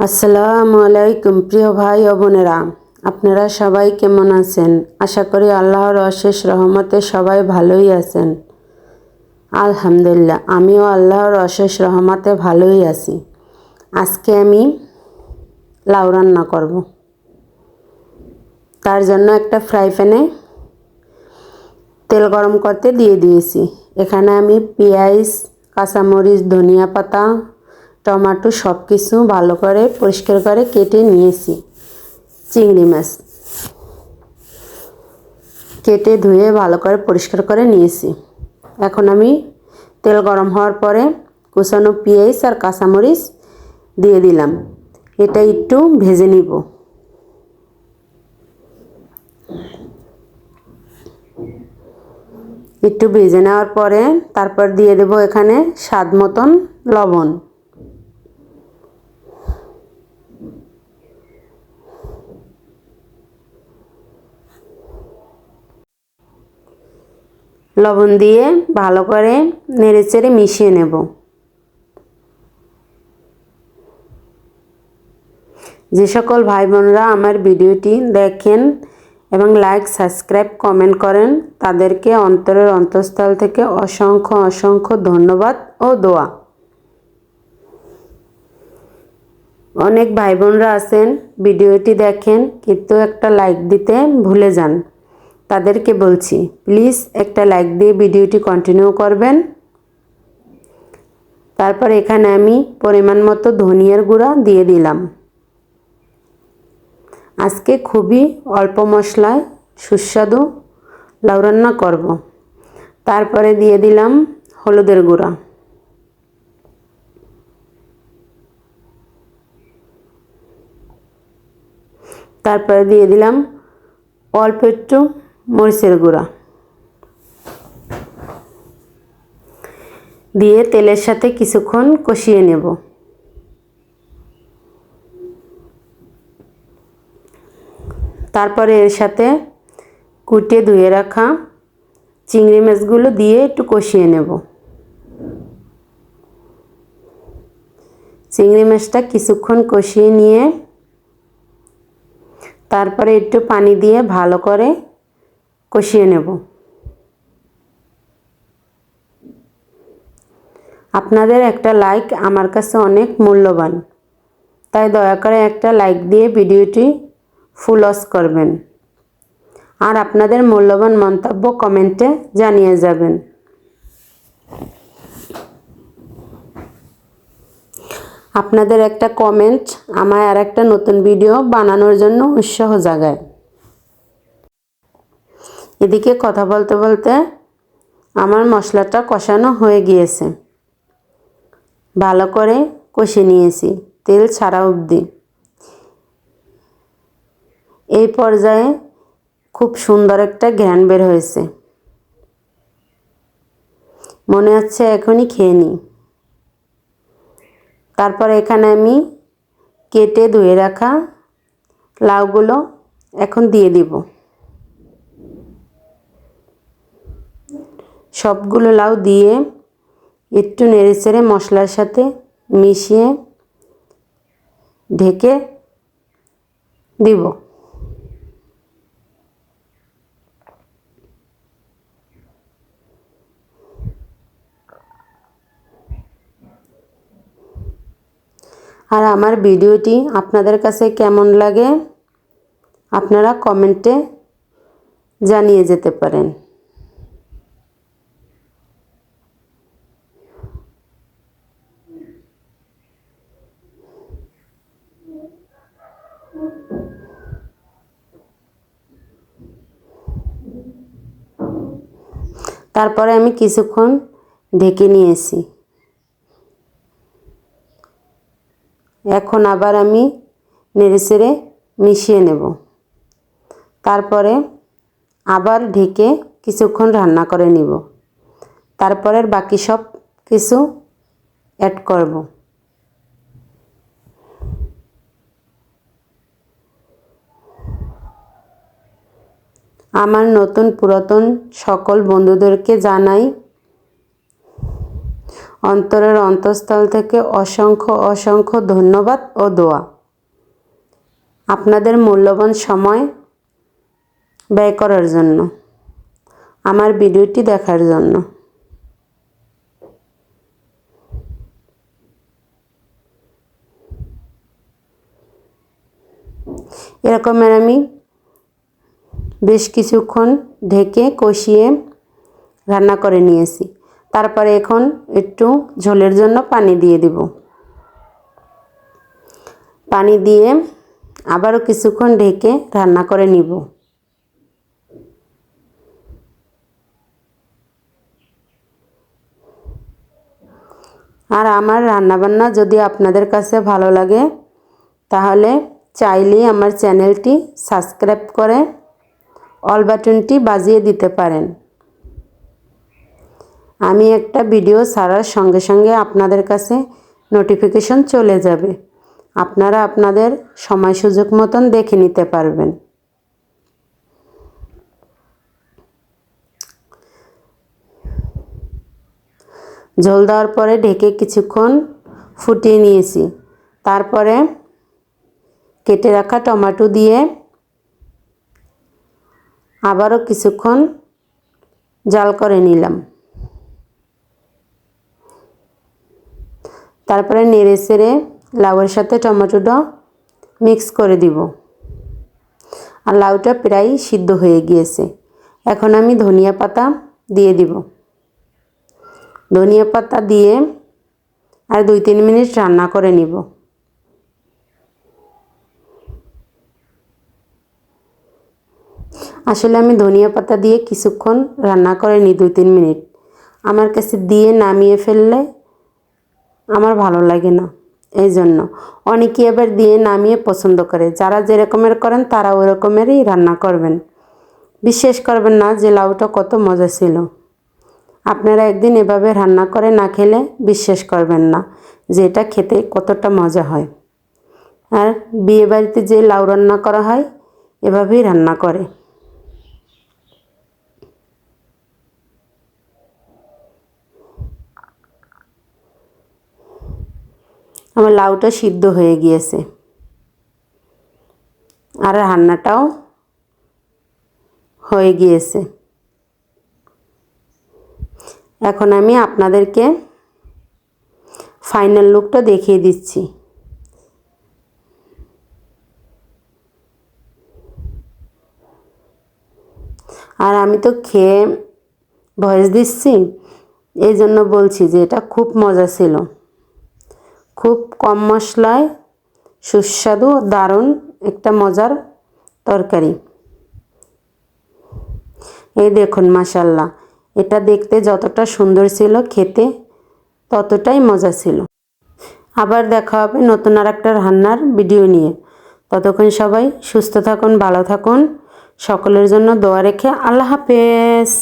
আসসালামু আলাইকুম, প্রিয় ভাই ও বোনেরা। আপনারা সবাই কেমন আছেন? আশা করি আল্লাহর অশেষ রহমতে সবাই ভালোই আছেন। আলহামদুলিল্লাহ, আমিও আল্লাহর অশেষ রহমতে ভালোই আছি। আজকে আমি লাউ রান্না করব। তার জন্য একটা ফ্রাই প্যানে তেল গরম করতে দিয়ে দিয়েছি। এখানে আমি পেঁয়াজ, কাঁচামরিচ, ধনিয়া পাতা টমাটো সব কিছু ভালো করে পরিষ্কার করে কেটে নিয়েছি। চিংড়ি মাছ। কেটে ধুয়ে ভালো করে পরিষ্কার করে নিয়েছি। এখন আমি তেল গরম হওয়ার পরে কুচানো পেঁয়াজ আর কাঁচামরিচ দিয়ে দিলাম। এটা একটু ভেজে নিব। একটু ভেজে নেওয়ার পরে তারপর দিয়ে দেব এখানে স্বাদ মতন লবণ। লবণ দিয়ে ভালো করে নেড়েচেড়ে মিশিয়ে নেব। যে সকল ভাই বোনরা আমার ভিডিওটি দেখেন এবং লাইক, সাবস্ক্রাইব, কমেন্ট করেন, তাদেরকে অন্তরের অন্তঃস্থল থেকে অসংখ্য অসংখ্য ধন্যবাদ ও দোয়া। অনেক ভাই বোনরা আছেন, ভিডিওটি দেখেন, কিন্তু একটা লাইক দিতে ভুলে যান। তাদেরকে বলছি, প্লিজ একটা লাইক দিয়ে ভিডিওটি কন্টিনিউ করবেন। তারপর এখানে আমি পরিমাণ মতো ধনিয়ার গুঁড়া দিয়ে দিলাম। আজকে খুবই অল্প মশলায় সুস্বাদু লাউ রান্না করব। তারপরে দিয়ে দিলাম হলুদের গুঁড়া। তারপরে দিয়ে দিলাম অল্প একটু মরিচের গুঁড়া। দিয়ে তেলের সাথে কিছুক্ষণ কষিয়ে নেব। তারপরে এর সাথে কুটে ধুয়ে রাখা চিংড়ি মাছগুলো দিয়ে একটু কষিয়ে নেব। চিংড়ি মাছটা কিছুক্ষণ কষিয়ে নিয়ে তারপরে একটু পানি দিয়ে ভালো করে কষিয়ে নেব। আপনাদের একটা লাইক আমার কাছে অনেক মূল্যবান। তাই দয়া করে একটা লাইক দিয়ে ভিডিওটি ফুল অস করবেন। আর আপনাদের মূল্যবান মন্তব্য কমেন্টে জানিয়ে যাবেন। আপনাদের একটা কমেন্ট আমায় আর একটা নতুন ভিডিও বানানোর জন্য উৎসাহ জাগায়। এদিকে কথা বলতে বলতে আমার মশলাটা কষানো হয়ে গিয়েছে। ভালো করে কষে নিয়েছি, তেল ছাড়া অবধি। এই পর্যায়ে খুব সুন্দর একটা ঘ্রাণ বের হয়েছে। মনে হচ্ছে এখনই খেয়ে নিই। তারপর এখানে আমি কেটে ধুয়ে রাখা লাউগুলো এখন দিয়ে দিব। সবগুলো লাউ দিয়ে একটু নেড়ে চেড়ে মশলার সাথে মিশিয়ে ঢেকে দিব। আর আমার ভিডিওটি আপনাদের কাছে কেমন লাগে, আপনারা কমেন্টে জানিয়ে যেতে পারেন। তারপরে আমি কিছুক্ষণ ঢেকে নিয়েছি। এখন আবার আমি নেড়ে চেড়ে মিশিয়ে নেব। তারপরে আবার ঢেকে কিছুক্ষণ রান্না করে নিব। তারপরের বাকি সব কিছু অ্যাড করব। আমার নতুন পুরাতন সকল বন্ধুদেরকে জানাই। অন্তরের অন্তঃস্থল থেকে অসংখ্য অসংখ্য ধন্যবাদ ও দোয়া। আপনাদের মূল্যবান সময় ব্যয় করার জন্য, আমার ভিডিওটি দেখার জন্য। এরকমের আমি বেশ কিছুক্ষণ ঢেকে কষিয়ে রান্না করে নিয়েছি। তারপরে এখন একটু ঝোলের জন্য পানি দিয়ে দিব। পানি দিয়ে আবারও কিছুক্ষণ ঢেকে রান্না করে নিব। আর আমার রান্নাবান্না যদি আপনাদের কাছে ভালো লাগে, তাহলে চাইলেই আমার চ্যানেলটি সাবস্ক্রাইব করে অল বাটনটি বাজিয়ে দিতে পারেন। আমি একটা ভিডিও ছাড়ার সঙ্গে সঙ্গে আপনাদের কাছে নোটিফিকেশন চলে যাবে। আপনারা আপনাদের সময় সুযোগ মতন দেখে নিতে পারবেন। ঝোল দেওয়ার পরে ঢেকে কিছুক্ষণ ফুটিয়ে নিয়েছি। তারপরে কেটে রাখা টমেটো দিয়ে আবারও কিছুক্ষণ জাল করে নিলাম। তারপরে নেড়ে সেড়ে লাউয়ের সাথে টমেটোটা মিক্স করে দিব। আর লাউটা প্রায় সিদ্ধ হয়ে গিয়েছে। এখন আমি ধনিয়া পাতা দিয়ে দিব। ধনিয়া পাতা দিয়ে আর দুই তিন মিনিট রান্না করে নিব। আসলে আমি ধনিয়া পাতা দিয়ে কিছুক্ষণ রান্না করে নিই দুই তিন মিনিট। আমার কাছে দিয়ে নামিয়ে ফেললে আমার ভালো লাগে না। এই জন্য অনেকে এবার দিয়ে নামিয়ে পছন্দ করে। যারা যেরকমের করেন তারা ওই রকমেরই রান্না করবেন। বিশ্বাস করবেন না যে লাউটা কত মজা ছিল। আপনারা একদিন এভাবে রান্না করে না খেলে বিশ্বাস করবেন না যে এটা খেতে কতটা মজা হয়। আর বিয়ে বাড়িতে যে লাউ রান্না করা হয়, এভাবেই রান্না করে। আমার লাউটা সিদ্ধ হয়ে গিয়েছে। আর রান্নাটাও হয়ে গিয়েছে। এখন আমি আপনাদেরকে ফাইনাল লুকটা দেখিয়ে দিচ্ছি। আর আমি তো খেয়ে ভয়েস দিচ্ছি এই জন্য বলছি যে এটা খুব মজা ছিল। খুব কম মশলায় সুস্বাদু দারুণ একটা মজার তরকারি। এই দেখুন মাসাল্লাহ এটা দেখতে যতটা সুন্দর ছিল খেতে, ততটাই মজা ছিল। আবার দেখা হবে নতুন আর একটা রান্নার ভিডিও নিয়ে। ততক্ষণ সবাই সুস্থ থাকুন, ভালো থাকুন। সকলের জন্য দোয়া রেখে আল্লাহ হাফেজ।